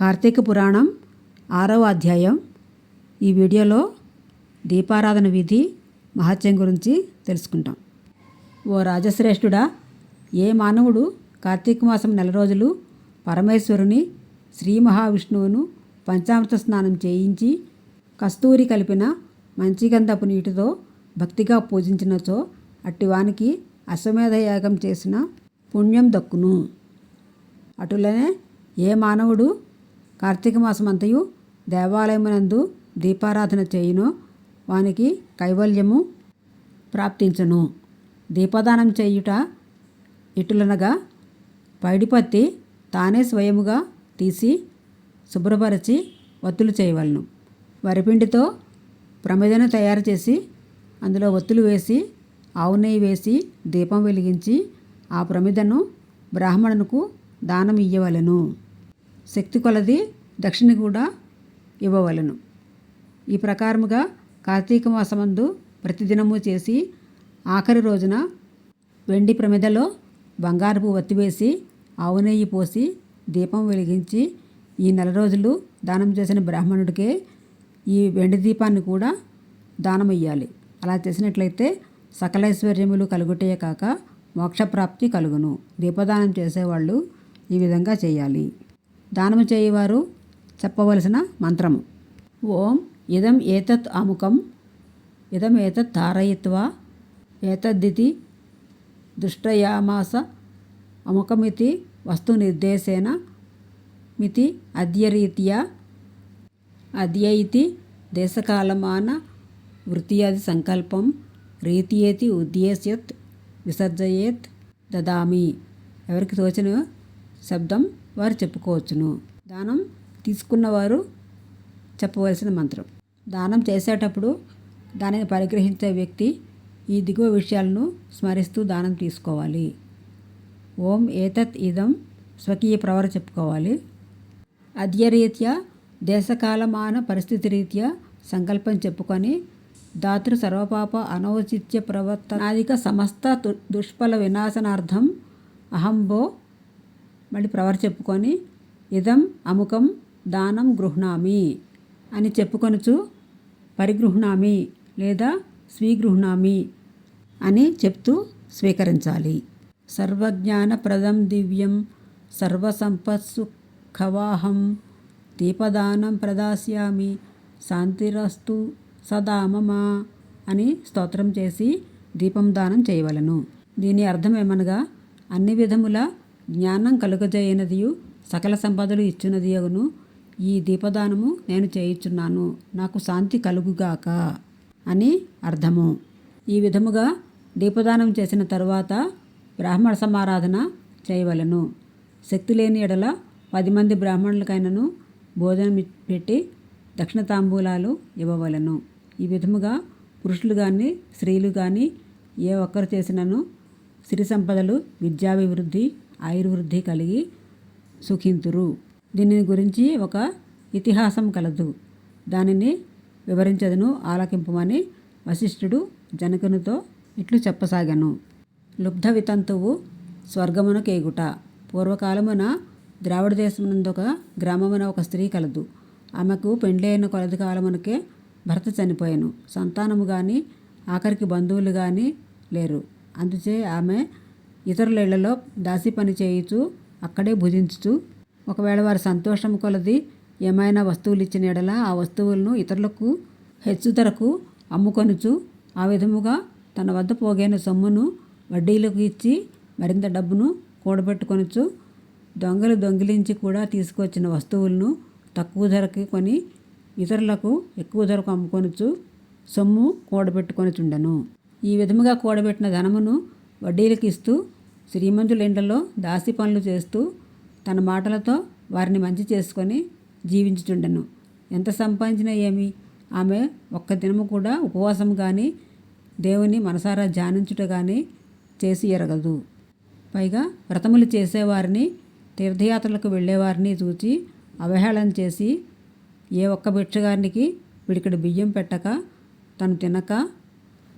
కార్తీక పురాణం ఆరవ అధ్యాయం. ఈ వీడియోలో దీపారాధన విధి మహత్యం గురించి తెలుసుకుంటాం. ఓ రాజశ్రేష్ఠుడా ఏ మానవుడు కార్తీక మాసం నెల రోజులు పరమేశ్వరుని శ్రీ మహావిష్ణువును పంచామృత స్నానం చేయించి కస్తూరి కలిపిన మంచిగంధపు నీటితో భక్తిగా పూజించినచో అట్టివానికి అశ్వమేధ యాగం చేసిన పుణ్యం దక్కును. అటులనే ఏ మానవుడు కార్తీక మాసమంతయు దేవాలయమునందు దీపారాధన చేయును. వానికి కైవల్యము ప్రాప్తించును. దీపదానం చేయుట ఇటులనగా పైడిపత్తి తానే స్వయముగా తీసి శుభ్రపరచి ఒత్తులు చేయవలను. వరిపిండితో ప్రమిదను తయారు చేసి అందులో ఒత్తులు వేసి ఆవు నెయ్యి వేసి దీపం వెలిగించి ఆ ప్రమిదను బ్రాహ్మణునకు దానం ఇయ్యవలను శక్తి కొలది దక్షిణ కూడా ఇవ్వవలెను. ఈ ప్రకారముగా కార్తీక మాసమందు ప్రతిదినము చేసి ఆఖరి రోజున వెండి ప్రమిదలో బంగారపు వత్తివేసి ఆవునెయ్యి ఆవు నెయ్యి పోసి దీపం వెలిగించి ఈ నెల రోజులు దానం చేసిన బ్రాహ్మణుడికే ఈ వెండి దీపాన్ని కూడా దానం ఇయ్యాలి అలా చేసినట్లయితే సకలైశ్వర్యములు కలుగుటే కాక మోక్షప్రాప్తి కలుగును. దీపదానం చేసేవాళ్ళు ఈ విధంగా చేయాలి. దానము చేయవారు చెప్పవలసిన మంత్రము. ఓం ఇదం ఏతత్ అముకం ఇదం ఏతత్ తారయిత్వా ఏతద్దితి దుష్టయామాస అముఖమితి వస్తు నిర్దేశేన మితి అద్యరీత్యా అద్య ఇతి దేశకాలమాన వృత్తియాది సంకల్పం రీతియేతి ఉద్దేశ్యత్ విసర్జయేత్ దదామి. ఎవరికి తోచిన శబ్దం? వారు చెప్పుకోవచ్చును. దానం తీసుకున్నవారు చెప్పవలసిన మంత్రం. దానం చేసేటప్పుడు దానిని పరిగ్రహించే వ్యక్తి ఈ దిగువ విషయాలను స్మరిస్తూ దానం తీసుకోవాలి. ఓం ఏతత్ ఇదం స్వకీయ ప్రవర చెప్పుకోవాలి. అద్యరీత్యా దేశకాలమాన పరిస్థితి రీత్యా సంకల్పం చెప్పుకొని దాతృ సర్వపాప అనౌచిత్య ప్రవర్తనాదిక సమస్త దు- దుష్ఫల వినాశనార్థం అహంబో మళ్ళీ ప్రవర్ చెప్పుకొని ఇదం అముకం దానం గృహ్ణామి అని చెప్పుకొనుచు పరిగృహ్ణామి లేదా స్వీగృహ్ణామి అని చెప్తూ స్వీకరించాలి. సర్వజ్ఞానప్రదం దివ్యం సర్వసంపత్సుఖవాహం దీపదానం ప్రదాస్యామి శాంతిరస్తు సదా మమ అని స్తోత్రం చేసి దీపం దానం చేయవలను. దీని అర్థం ఏమనగా అన్ని విధముల జ్ఞానం కలుగజేయనదియు సకల సంపదలు ఇచ్చునదియగును ఈ దీపదానము నేను చేయుచున్నాను. నాకు శాంతి కలుగుగాక అని అర్థము. ఈ విధముగా దీపదానం చేసిన తరువాత బ్రాహ్మణ సమారాధన చేయవలెను. శక్తి లేని ఎడల పది మంది బ్రాహ్మణులకైనను భోజనం పెట్టి దక్షిణ తాంబూలాలు ఇవ్వవలెను. ఈ విధముగా పురుషులు కానీ స్త్రీలు కానీ ఏ ఒక్కరు చేసినను సిరి సంపదలు విద్యాభివృద్ధి ఆయుర్వృద్ధి కలిగి సుఖింతురు. దీనిని గురించి ఒక ఇతిహాసం కలదు. దానిని వివరించదను ఆలకింపమని వశిష్ఠుడు జనకునితో ఇట్లు చెప్పసాగాను. లుబ్ధ వితంతువు స్వర్గమున కేగుట పూర్వకాలమున ద్రావిడ దేశమునందు ఒక గ్రామమున ఒక స్త్రీ కలదు. ఆమెకు పెండ్లైన కొలది కాలమునకే భర్త చనిపోయాను. సంతానము కానీ ఆఖరికి బంధువులు కానీ లేరు. అందుచే ఆమె ఇతరుల ఇళ్ళలో దాసి పని చేయుచూ అక్కడే భుజించుచు ఒకవేళ వారి సంతోషం కొలది ఏమైనా వస్తువులు ఇచ్చిన ఎడల ఆ వస్తువులను ఇతరులకు హెచ్చు ధరకు అమ్ముకొనుచు ఆ విధముగా తన వద్ద పోగైన సొమ్మును వడ్డీలకు ఇచ్చి మరింత డబ్బును కూడబెట్టుకొనుచు దొంగలు దొంగిలించి కూడా తీసుకొచ్చిన వస్తువులను తక్కువ ధరకి కొని ఇతరులకు ఎక్కువ ధరకు అమ్ముకొనుచు సొమ్ము కూడబెట్టుకొనుచుండెను. ఈ విధముగా కూడబెట్టిన ధనమును వడ్డీలకు ఇస్తూ శ్రీమంతుల ఇండ్లలో దాసి పనులు చేస్తూ తన మాటలతో వారిని మంచి చేసుకొని జీవించుచుండెను. ఎంత సంపాదించినా ఏమి? ఆమె ఒక్క దినము కూడా ఉపవాసం కానీ దేవుని మనసారా ధ్యానించుట కానీ చేసి ఎరగదు. పైగా వ్రతములు చేసేవారిని తీర్థయాత్రలకు వెళ్ళేవారిని చూచి అవహేళన చేసి ఏ ఒక్క భిక్షగానికి పిడికెడు బియ్యం పెట్టక తను తినక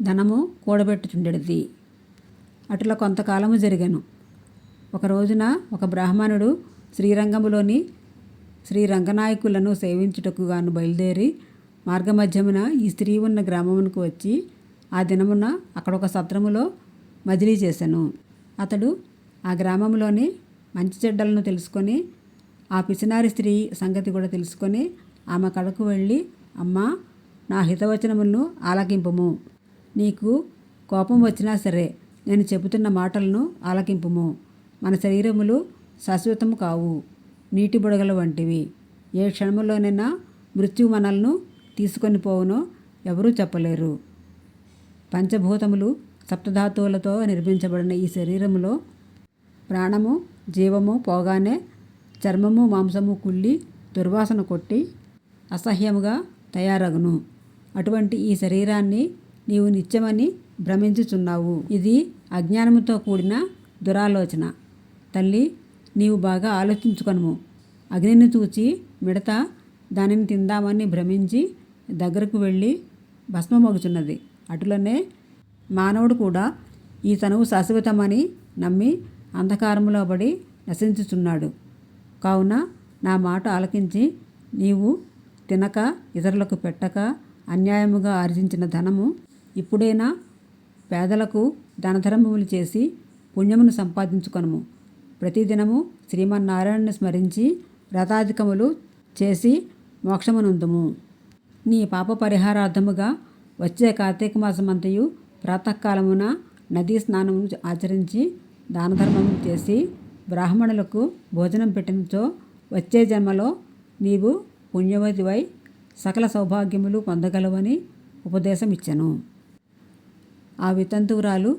ధనము కూడబెట్టుచుండెడిది. అట్లా కొంతకాలము జరిగాను. ఒక రోజున ఒక బ్రాహ్మణుడు శ్రీరంగములోని శ్రీ రంగనాయకులను సేవించుటకు గాను బయలుదేరి మార్గమధ్యమున ఈ స్త్రీ ఉన్న గ్రామమునకు వచ్చి ఆ దినమున అక్కడ ఒక సత్రములో మజిలీ చేశాను అతడు ఆ గ్రామంలోని మంచి చెడ్డలను తెలుసుకొని ఆ పిసినారి స్త్రీ సంగతి కూడా తెలుసుకొని ఆమె కడకు వెళ్ళి అమ్మా నా హితవచనములను ఆలకింపము. నీకు కోపం వచ్చినా సరే నేను చెబుతున్న మాటలను ఆలకింపుము. మన శరీరములు శాశ్వతము కావు. నీటి బుడగల వంటివి. ఏ క్షణములోనైనా మృత్యు మనల్ని తీసుకొని పోవునో ఎవరూ చెప్పలేరు. పంచభూతములు సప్తధాతువులతో నిర్మించబడిన ఈ శరీరములో ప్రాణము జీవము పోగానే చర్మము మాంసము కుళ్ళి దుర్వాసన కొట్టి అసహ్యముగా తయారగును. అటువంటి ఈ శరీరాన్ని నీవు నిత్యమని భ్రమించుచున్నావు. ఇది అజ్ఞానముతో కూడిన దురాలోచన. తల్లి నీవు బాగా ఆలోచించుకొనుము. అగ్నిని చూచి మిడత దానిని తిందామని భ్రమించి దగ్గరకు వెళ్ళి భస్మమగుచున్నది. అటులనే మానవుడు కూడా ఈ తనువు శాశ్వతమని నమ్మి అంధకారములో పడి నశించుచున్నాడు. కావున నా మాట ఆలకించి నీవు తినక ఇతరులకు పెట్టక అన్యాయముగా ఆర్జించిన ధనము ఇప్పుడైనా పేదలకు ధనధర్మములు చేసి పుణ్యమును సంపాదించుకొనుము. ప్రతిదినము శ్రీమన్నారాయణను స్మరించి వ్రతాధికములు చేసి మోక్షమునందుము. నీ పాప పరిహారార్థముగా వచ్చే కార్తీక మాసమంతయు ప్రాతకాలమున నదీ స్నానము ఆచరించి దానధర్మము చేసి బ్రాహ్మణులకు భోజనం పెట్టినచో వచ్చే జన్మలో నీవు పుణ్యవతివై సకల సౌభాగ్యములు పొందగలవని ఉపదేశం ఇచ్చెను ఆ వితంతువురాలు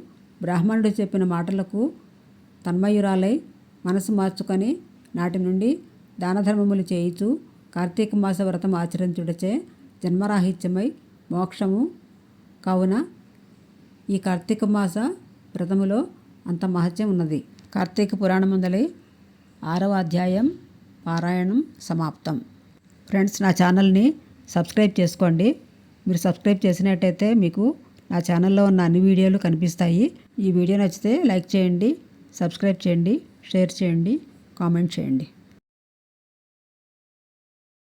బ్రాహ్మణుడు చెప్పిన మాటలకు తన్మయురాలై మనసు మార్చుకొని నాటి నుండి దానధర్మములు చేయిచు కార్తీక మాస వ్రతం ఆచరించుడచే జన్మరాహిత్యమై మోక్షము కావున ఈ కార్తీక మాస వ్రతములో అంత మహత్యం ఉన్నది. కార్తీక పురాణముందలి ఆరవ అధ్యాయం పారాయణం సమాప్తం. ఫ్రెండ్స్ నా ఛానల్ని సబ్స్క్రైబ్ చేసుకోండి. మీరు సబ్స్క్రైబ్ చేసినట్టయితే మీకు నా ఛానల్లో ఉన్న అన్ని వీడియోలు కనిపిస్తాయి. ఈ వీడియో నచ్చితే లైక్ చేయండి సబ్స్క్రైబ్ చేయండి షేర్ చేయండి కామెంట్ చేయండి.